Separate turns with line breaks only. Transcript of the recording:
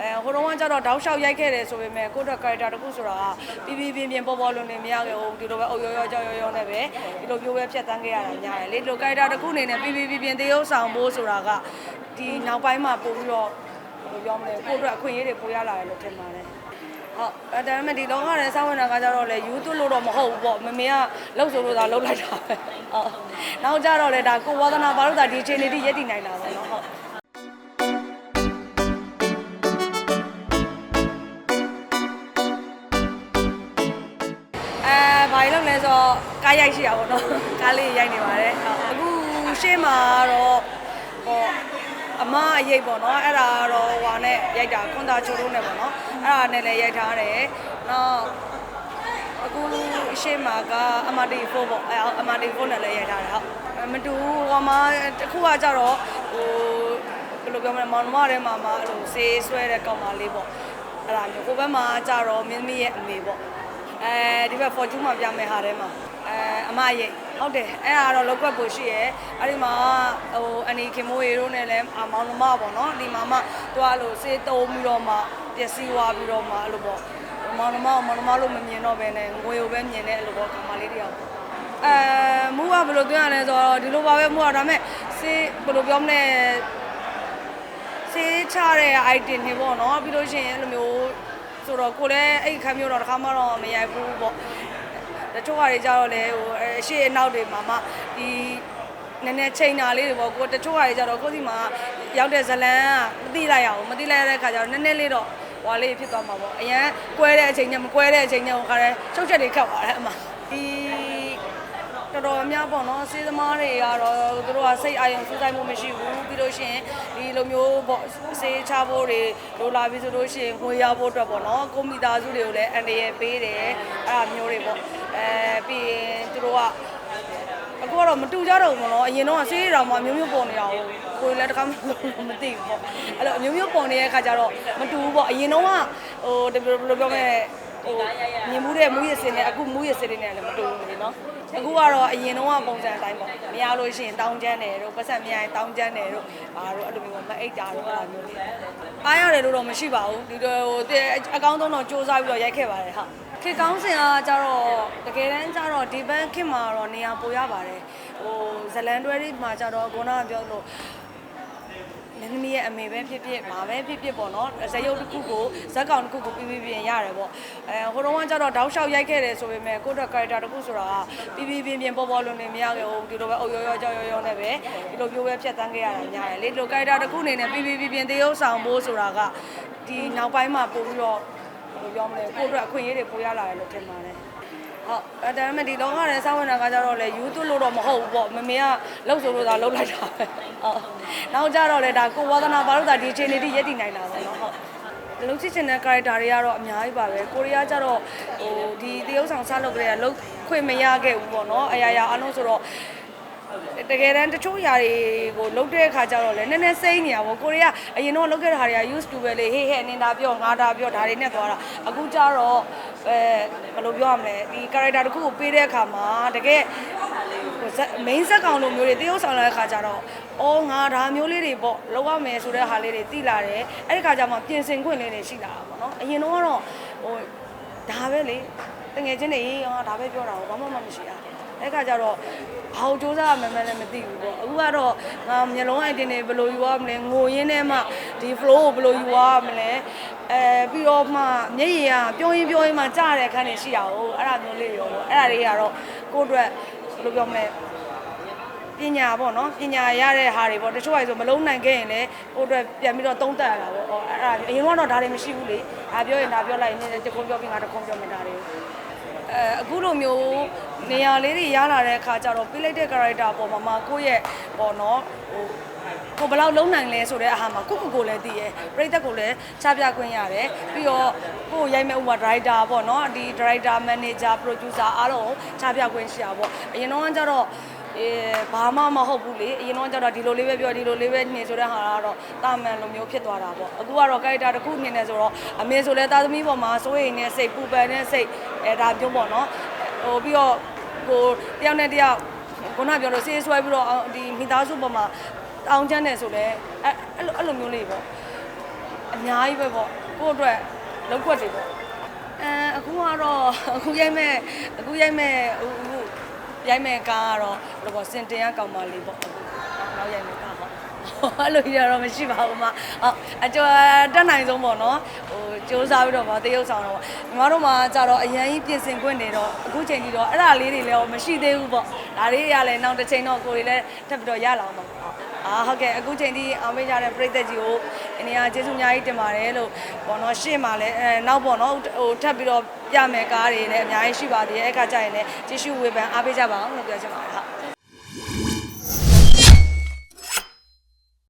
အဲဟိုတုန်းကကျတော့တောက်လျှောက်ရိုက်ခဲ့တယ်ဆိုပေမဲ့ကိုယ့်အတွက် character တစ်ခုဆိုတာကပြီးပြီးပြင်းပြင်းပေါ်ပေါ်လွန်လွန်မရခဲ့ဘူးဒီလိုပဲအုပ်ရောရောကြောက်ရောရောနဲ့ပဲဒီလိုမျိုးပဲဖြတ်တန်းခဲ့ရတာများတယ်လေဒီလို character တစ်ခုအနေနဲ့ပြီးပြီးပြင်းပြင်းတရုပ်ဆောင်ဖို့ဆိုတာကဒီနောက်ပိုင်းမှာပို့ပြီးတော့ဘယ်လိုပြောမလဲကိုယ့်အတွက်အခွင့်အရေးတွေပိုရလာတယ်လို့ထင်ပါတယ်ဟုတ်အဲဒါပေမဲ့ဒီလောကထဲစောင့်ဝင်တာကကြတော့လေယူသွလို့တော့မဟုတ်ဘူးပေါ့မမေကလှုပ်ဆိုလို့သာလှုပ်လိုက်တာပဲဟုတ်နောက်ကြတော့လေဒါကိုဝါသနာဘာလို့ဒါဒီအခြေအနေတိရက်တည်နိုင်တာပဲเนาะဟုတ် အဲဘာလို့လဲဆိုတော့ကားရိုက်ရှိတာပေါ့နော်ကားလေးရိုက်နေပါတယ်အခုရှေ့မှာတော့ဟောအမအရေးပေါ့နော်အဲ့ဒါတော့ဟွာနဲ့ရိုက်တာခွန်သာချိုးလို့နဲ့ပေါ့နော်အဲ့ဒါနဲ့လည်းရိုက်ထားတယ်နောက်အခုရှေ့မှာကအမတီ4ပေါ့အဲအမတီ4နဲ့လည်းရိုက်ထားတယ်ဟုတ်မတူဟောမှာတစ်ခုကကြတော့ဟိုဘယ်လိုပြောမလဲမောင်နှမထဲမှာမှအဲ့လိုဆေးဆွဲတဲ့ကောင်မလေးပေါ့အဲ့ဒါမျိုးကိုဘက်မှာကြတော့မင်းမီးရဲ့အမေပေါ့ အဲဒီဘက် fortune မှာပြမယ်ဟာထဲမှာအဲအမရိတ်ဟုတ်တယ်အဲ့ဒါတော့လောက်ကွက်ပိုရှိရဲအဲ့ဒီမှာဟိုအနီခင်မိုးရီတို့နဲ့လည်းအမောင်နှမပေါ့နော်ဒီမှာမှသူကအဲ့လိုစေးတုံးပြီးတော့မှပျက်စီးသွားပြီးတော့မှအဲ့လိုပေါ့မောင်နှမမောင်နှမလို့မမြင်တော့ဘဲနဲ့ငွေကိုပဲမြင်တဲ့အဲ့လိုပေါ့ကောင်မလေးတယောက်ပေါ့အဲမူကဘယ်လိုပြောရလဲဆိုတော့ဒီလိုပါပဲမူကဒါပေမဲ့စေးဘယ်လိုပြောမလဲစေးချတဲ့ item တွေပေါ့နော်ပြီးလို့ရှိရင်အဲ့လိုမျိုး ဆိုတော့ကိုလည်းအဲ့ခမ်းမျိုးတော့တစ်ခါမှတော့မရိုက်ဘူးပေါ့တချို့ဟာတွေကြတော့လေဟိုအရှိအနောက်တွေမှာမှဒီနည်းနည်းချိန်တာလေးတွေပေါ့ကိုတချို့ဟာတွေကြတော့ကိုယ်စီမှာရောက်တဲ့ဇလန်းကမသိလိုက်ရအောင်မသိလိုက်ရတဲ့ခါကျတော့နည်းနည်းလေးတော့ဟွာလေးဖြစ်သွားမှာပေါ့အရန်ကွဲတဲ့အချိန်ညမကွဲတဲ့အချိန်ညဟိုခါရဲချုပ်ချက်တွေခတ်ပါတယ်အမှဒီ တော်တော်များပေါ့နော်စေးသမားတွေကတော့သူတို့ကစိတ်အာရုံစူးစိုက်မှုမရှိဘူးပြီးလို့ရှိရင်ဒီလိုမျိုးပေါ့စေးချဖို့တွေလိုလာပြီးဆိုလို့ရှိရင်ငွေရဖို့အတွက်ပေါ့နော်ကိုမိသားစုတွေကိုလည်းအန္တရာယ်ပေးတယ်အဲ့ဒါမျိုးတွေပေါ့အဲပြီးရင်သူတို့ကအခုကတော့မတူကြတော့ဘူးပေါ့နော်အရင်တော့ဆေးရတော်မှာအမျိုးမျိုးပေါ်နေတာကိုကိုယ်လည်းတခါမှမသိဘူးပေါ့အဲ့လိုအမျိုးမျိုးပေါ်နေတဲ့အခါကျတော့မတူဘူးပေါ့အရင်တော့ကဟိုဒီဘယ်လိုပြောမလဲ ဟိုမြင်မှုတဲ့မူရစင်နဲ့အခုမူရစင်တွေနဲ့လည်းမတူဘူးလေနော်အခုကတော့အရင်တော့ပုံစံအတိုင်းပေါ့မရလို့ရှိရင်တောင်းကျမ်းတယ်တို့ပတ်ဆက်မရရင်တောင်းကျမ်းတယ်တို့ဘာတို့အဲ့လိုမျိုးမအိတ်တာတို့အဲ့လိုမျိုးလေးအားရတယ်လို့တော့မရှိပါဘူးဒီဟိုအကောင်းဆုံးတော့စူးစမ်းပြီးတော့ရိုက်ခဲ့ပါတယ်ဟုတ်ခေတ်ကောင်းစင်ကကြတော့တကယ်တမ်းကျတော့ဒီဘက်ခေတ်မှာတော့နေရာပိုရပါတယ်ဟိုဇလန်တွဲလေးမှာကျတော့ခုနကပြောလို့ မင်းသမီးရဲ့အမေပဲဖြစ်ဖြစ်ဘာပဲဖြစ်ဖြစ်ပေါ့နော်ဇက်ရုပ်တစ်ခုကိုဇက်ကောင်တစ်ခုကိုပြီးပြီးပြင်ရတယ်ပေါ့အဲဟိုတုန်းကကျတော့တောက်လျှောက်ရိုက်ခဲ့တယ်ဆိုပေမဲ့ကိုယ့်အတွက် character တစ်ခုဆိုတာကပြီးပြီးပြင်းပြင်းပေါ်ပေါ်လွန်လွန်မရခဲ့ဘူးဒီလိုပဲအုပ်ရောရောကြောက်ရောရောနဲ့ပဲဒီလိုမျိုးပဲဖြတ်တန်းခဲ့ရတာများတယ်လေဒီလို character တစ်ခုအနေနဲ့ပြီးပြီးပြင်းပြင်းတရုပ်ဆောင်ဖို့ဆိုတာကဒီနောက်ပိုင်းမှာပို့ပြီးတော့ဘယ်လိုပြောမလဲကိုယ့်အတွက်အခွင့်အရေးတွေပိုရလာတယ်လို့ထင်ပါတယ် ဟုတ်အဲဒါပေမဲ့ဒီလောကနဲ့စောင့်ဝင်တာကကြတော့လေ YouTube လို့တော့မဟုတ်ဘူးပေါ့မမေကလှုပ်ဆိုလို့သာလှုပ်လိုက်တာပဲဟုတ်နောက်ကြတော့လေဒါကိုဝါသနာပါလို့ဒါဒီချိန်လေးထိရက်တည်နိုင်တာပေါ့နော်ဟုတ်လုံးချစ်ချင်တဲ့ character တွေကတော့အများကြီးပါပဲကိုရီးယားကျတော့ဟိုဒီတရုတ်ဆောင်စလုပ်ကြတဲ့လှုပ်ခွင့်မရခဲ့ဘူးပေါ့နော်အရာရာအလုံးဆိုတော့တကယ်တမ်းတချို့ຢာတွေကိုလုတ်တဲ့အခါကျတော့လေနည်းနည်းစိမ့်နေတာပေါ့ကိုရီးယားအရင်တော့လုတ်ခဲ့တာတွေက used to ပဲလေဟေးဟဲ့နင်တာပြောငါတာပြောဒါတွေနဲ့သွားတာအခုကျတော့အဲ လိုပြောရမလဲဒီ character တစ်ခုကိုပေးတဲ့အခါမှာတကယ် main ဇက်ကောင်လိုမျိုးတွေတရုပ်ဆောင်လာတဲ့ခါကျတော့အော်ငါဒါမျိုးလေးတွေပေါ့လောက်ရမယ်ဆိုတဲ့ဟာလေးတွေသိလာတယ်အဲ့ဒီခါကျမှပြင်ဆင်ခွင့်လေးတွေရှိလာတာပေါ့နော်အရင်တော့ကတော့ဟိုဒါပဲလေတငယ်ချင်းတွေဟာဒါပဲပြောတာဘာမှမမရှိတာအဲ့ခါကျတော့ ဘာလို့စူးစမ်းရမှန်းလည်းမသိဘူးပေါ့အခုကတော့ငါမျိုးလုံး item တွေဘယ်လိုယူရမလဲငိုရင်းနဲ့မှဒီ flow ကိုဘယ်လိုယူရမလဲအဲပြီးတော့မှမျက်ရည်ကပြောရင်ပြောရင်မှကြားတဲ့အခန်းတွေရှိရအောင်အဲ့ဒါမျိုးလေးရောပေါ့အဲ့ဒါတွေကတော့ကိုယ့်အတွက်ဘယ်လိုပြောမလဲပညာပေါ့နော်ပညာရတဲ့ဟာတွေပေါ့တချို့ဟာဆိုမလုံးနိုင်ခဲ့ရင်လည်းဟိုအတွက်ပြန်ပြီးတော့သုံးသပ်ရတာပေါ့ဟောအဲ့ဒါအရင်ကတော့ဒါတွေမရှိဘူးလေဒါပြောရင်ဒါပြောလိုက်ရင်တခုံပြောပြီးငါတခုံပြောမယ်ဒါတွေ အဲအခုလိုမျိုးနေရာလေးတွေရလာတဲ့အခါကျတော့ပြလိုက်တဲ့ character ပေါ်မှာမှကိုယ့်ရဲ့ပေါ့နော်ဟိုကိုဘယ်လောက်လုံးနိုင်လဲဆိုတဲ့အဟာမှာကိုကိုကိုလည်းသိရယ်ပြိသက်ကိုလည်းချပြခွင့်ရတယ်ပြီးတော့ကိုရိုက်မဲ့ဥပမာ director ပေါ့နော်ဒီ director manager producer အားလုံးချပြခွင့်ရှိတာပေါ့အရင်တော့ကကျတော့ အေးဘာမှမဟုတ်ဘူးလေအရင်တော့ကျတော့ဒီလိုလေးပဲပြောဒီလိုလေးပဲနေဆိုတဲ့ဟာကတော့တာမန်လိုမျိုးဖြစ်သွားတာပေါ့အခုကတော့ character တစ်ခုအနေနဲ့ဆိုတော့အမေဆိုလဲသားသမီးပေါ်မှာစိုးရိမ်နေစိတ်ပူပန်နေစိတ်အဲဒါမျိုးပေါ့နော်ဟိုပြီးတော့ကိုတယောက်နဲ့တယောက်ခုနပြောလို့ဆေးဆွဲပြီးတော့ဒီမိသားစုပေါ်မှာတောင်းချမ်းတယ်ဆိုလဲအဲအဲ့လိုအဲ့လိုမျိုးလေးပေါ့အများကြီးပဲပေါ့ကိုယ့်အတွက်လောက်ွက်တွေပေါ့အဲအခုကတော့အခုရိုက်မဲ့အခုရိုက်မဲ့အခုအခု ရိုက်မဲ့ကားကတော့ဘယ်လိုပေါ့စင်တင်ရကောင်မလေးပေါ့အခုနောက်ရိုက်မဲ့ကားပေါ့အဲ့လိုကြီးတော့မရှိပါဘူးမဟုတ်အကျော်တက်နိုင်ဆုံးပေါ့နော်ဟိုစူးစမ်းပြီးတော့ဗောတရုပ်ဆောင်တော့ပေါ့ညီမတို့မှာကြတော့အရန်ကြီးပြင်ဆင်ခွင့်နေတော့အခုချိန်ကြီးတော့အဲ့ဒါလေးတွေလည်းမရှိသေးဘူးပေါ့ဒါလေးတွေကလည်းနောက်တစ်ချိန်တော့ကိုယ်တွေလည်းထပ်ပြီးတော့ရလာအောင်ပေါ့အာဟုတ်ကဲ့အခုချိန်ဒီအောင်ပေးကြတဲ့ပြည်သက်ကြီးကို အနေအားကျေးဇူးအများကြီးတင်ပါတယ်လို့ပေါ့နော်ရှေ့မှာလည်းအဲနောက်ပေါ့နော်ဟိုထပ်ပြီးတော့ပြမယ်ကားတွေလည်းအများကြီးရှိပါသေးတယ်အဲ့ခါကျရင်လည်းကျေးဇူးဝေဖန်အားပေးကြပါအောင်လို့ပြောချင်ပါတယ်ဟုတ်